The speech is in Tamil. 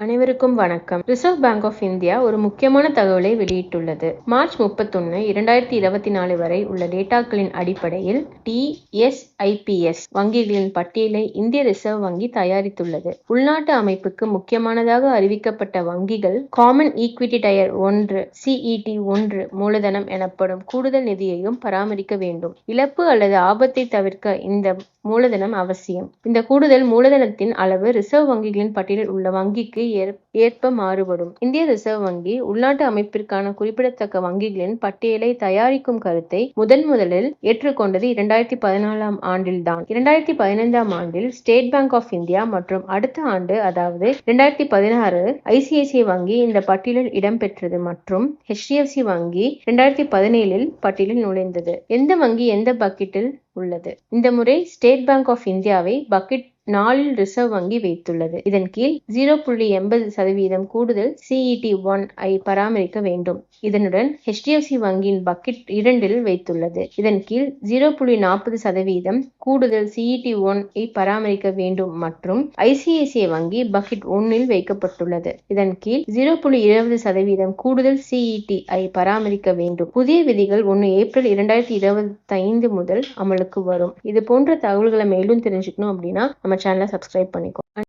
அனைவருக்கும் வணக்கம். ரிசர்வ் பேங்க் ஆஃப் இந்தியா ஒரு முக்கியமான தகவலை வெளியிட்டுள்ளது. மார்ச் முப்பத்தொன்னு இரண்டாயிரத்தி இருபத்தி நாலு வரை உள்ள டேட்டாக்களின் அடிப்படையில் டிஎஸ்ஐபிஎஸ் வங்கிகளின் பட்டியலை இந்திய ரிசர்வ் வங்கி தயாரித்துள்ளது. உள்நாட்டு அமைப்புக்கு முக்கியமானதாக அறிவிக்கப்பட்ட வங்கிகள் காமன் ஈக்விட்டி டயர் ஒன்று சிஇடி ஒன்று மூலதனம் எனப்படும் கூடுதல் நிதியையும் பராமரிக்க வேண்டும். இழப்பு அல்லது ஆபத்தை தவிர்க்க இந்த மூலதனம் அவசியம். இந்த கூடுதல் மூலதனத்தின் அளவு ரிசர்வ் வங்கிகளின் பட்டியலில் உள்ள வங்கிக்கு ஏற்ப மாறுபடும். இந்திய ரிசர்வ் வங்கி உள்நாட்டு அமைப்பிற்கான குறிப்பிடத்தக்க வங்கிகளின் பட்டியலை தயாரிக்கும் கருத்தை முதன் முதலில் ஏற்றுக்கொண்டது இரண்டாயிரத்தி பதினாலாம் ஆண்டில்தான். இரண்டாயிரத்தி பதினைந்தாம் ஆண்டில் ஸ்டேட் பேங்க் ஆஃப் இந்தியா மற்றும் அடுத்த ஆண்டு அதாவது இரண்டாயிரத்தி பதினாறு ஐசிஐசிஐ வங்கி இந்த பட்டியலில் இடம்பெற்றது மற்றும் ஹெச்டிஎஃப்சி வங்கி இரண்டாயிரத்தி பதினேழில் பட்டியலில் நுழைந்தது. எந்த வங்கி எந்த பக்கெட்டில் உள்ளது? இந்த முறை ஸ்டேட் பேங்க் ஆஃப் இந்தியாவை பக்கெட் நாலில் ரிசர்வ் வங்கி வைத்துள்ளது. இதன் கீழ் ஜீரோ புள்ளி எண்பது சதவீதம் கூடுதல் சிஇடி ஒன் ஐ பராமரிக்க வேண்டும். இதனுடன் ஹெச்டிஎஃப்சி வங்கியின் பக்கெட் இரண்டில் வைத்துள்ளது. இதன் கீழ் ஜீரோ புள்ளி நாற்பது சதவீதம் கூடுதல் சிஇடி ஒன் ஐ பராமரிக்க வேண்டும் மற்றும் ஐசிஐசிஐ வங்கி பக்கெட் ஒன்னில் வைக்கப்பட்டுள்ளது. இதன் கீழ் ஜீரோ புள்ளி இருபது சதவீதம் கூடுதல் சிஇடி ஐ பராமரிக்க வேண்டும். புதிய விதிகள் ஒன்று ஏப்ரல் இரண்டாயிரத்தி இருபத்தி ஐந்து முதல் அமலுக்கு வரும். இது போன்ற தகவல்களை மேலும் தெரிஞ்சுக்கணும் அப்படின்னா நம்ம சேனலை சப்ஸ்கிரைப் பண்ணிக்கோ